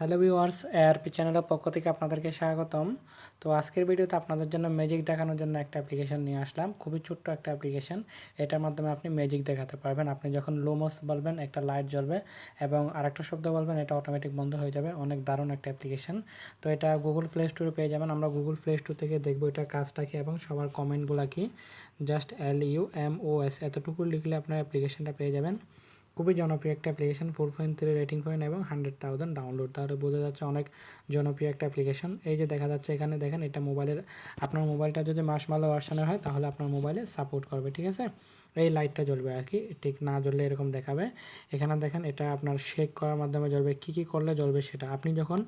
Hello viewers ARP চ্যানেলের পক্ষ থেকে আপনাদেরকে স্বাগতম। তো আজকের ভিডিওতে আপনাদের জন্য ম্যাজিক দেখানোর জন্য একটা অ্যাপ্লিকেশন নিয়ে আসলাম। খুবই ছোট্ট একটা অ্যাপ্লিকেশন এটার মাধ্যমে আপনি ম্যাজিক দেখাতে পারবেন। আপনি যখন লোমস বলবেন, একটা লাইট জ্বলবে এবং আরেকটা শব্দ বলবেন, এটা অটোমেটিক বন্ধ হয়ে যাবে। অনেক দারুণ একটা অ্যাপ্লিকেশন তো এটা গুগল প্লে স্টোরে পেয়ে যাবেন। আমরা গুগল প্লে স্টোর থেকে দেখব এটা কাজটা কি এবং সবার কমেন্টগুলো কি। Just L U M O S এতটুকু লিখলে আপনার অ্যাপ্লিকেশনটা পেয়ে যাবেন। খুবই জনপ্রিয় একটা application four point three rating point এবং হান্ড্রেড থাউজেন্ড ডাউনলোড তাহলে বোঝা যাচ্ছে অনেক জনপ্রিয় একটা অ্যাপ্লিকেশন এই যে দেখা যাচ্ছে এখানে দেখেন, এটা মোবাইলের আপনার মোবাইলটা যদি মাসমালো ভার্সানের হয়, তাহলে আপনার মোবাইলে সাপোর্ট করবে, ঠিক আছে? এই লাইটটা জ্বলবে আর কি, ঠিক না জ্বললে এরকম দেখাবে। এখানে দেখেন, এটা আপনার শেক করার মাধ্যমে জ্বলবে। কী কী করলে জ্বলবে সেটা? আপনি যখন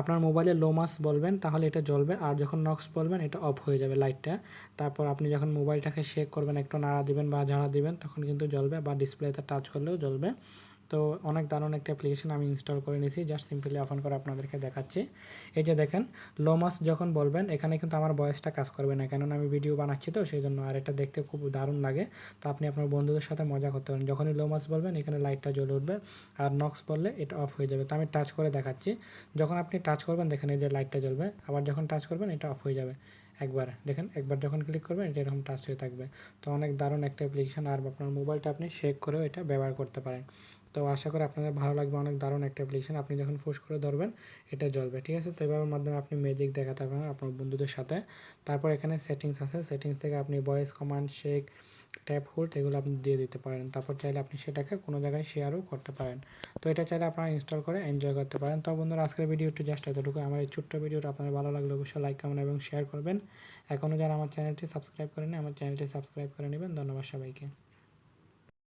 আপনার মোবাইলে লোমাস বলবেন, তাহলে এটা জ্বলবে, আর যখন নক্স বলবেন, এটা অফ হয়ে যাবে লাইটটা তারপর আপনি যখন মোবাইলটাকে শেক করবেন, একটু নাড়া দিবেন বা ঝাড়া দিবেন, তখন কিন্তু জ্বলবে বা ডিসপ্লেতে টাচ করলেও জ্বলবে। তো অনেক দারুণ একটা অ্যাপ্লিকেশন আমি ইনস্টল করে নিয়েছি জাস্ট সিম্পলি অফন করে আপনাদেরকে দেখাচ্ছি। এই যে দেখেন লোমাস যখন বলবেন, এখানে কিন্তু আমার বয়সটা কাজ করবে না, কেননা আমি ভিডিও বানাচ্ছি তো সেই জন্য আর এটা দেখতে খুব দারুণ লাগে। তো আপনি আপনার বন্ধুদের সাথে মজা করতে পারেন। যখনই লোমাস বলবেন, এখানে লাইটটা জ্বলে উঠবে, আর নক্স বললে এটা অফ হয়ে যাবে। তো আমি টাচ করে দেখাচ্ছি। যখন আপনি টাচ করবেন, দেখেন এই যে লাইটটা জ্বলবে, আবার যখন টাচ করবেন, এটা অফ হয়ে যাবে। একবার, দেখেন একবার যখন ক্লিক করবেন এটা এরকম টাচ হয়ে থাকবে। তো অনেক দারুণ একটা অ্যাপ্লিকেশান আর আপনার মোবাইলটা আপনি শেক করেও এটা ব্যবহার করতে পারেন। তো আশা করি আপনাদের ভালো লাগবে, অনেক দারুণ একটা অ্যাপ্লিকেশন আপনি যখন ফোর্স করে ধরবেন, এটা জ্বলবে, ঠিক আছে? তো এভাবে মাধ্যমে আপনি ম্যাজিক দেখাতে পারেন আপনার বন্ধুদের সাথে। তারপর এখানে সেটিংস আছে সেটিংস থেকে আপনি voice command shake tap hold এগুলো আপনি দিয়ে দিতে পারেন। তারপর চাইলে আপনি সেটাকে কোনো জায়গায় শেয়ারও করতে পারেন। তো এটা চাইলে আপনারা ইনস্টল করে এনজয় করতে পারেন। তো বন্ধুরা, আজকের ভিডিওটি জাস্ট এতটুকু আমার এই ছোট্ট ভিডিওটা আপনার ভালো লাগলে অবশ্যই লাইক কমেন্ট এবং শেয়ার করবেন। এখনও যারা আমার চ্যানেলটি সাবস্ক্রাইব করেনি আমার চ্যানেলটি সাবস্ক্রাইব করে নেবেন। ধন্যবাদ সবাইকে।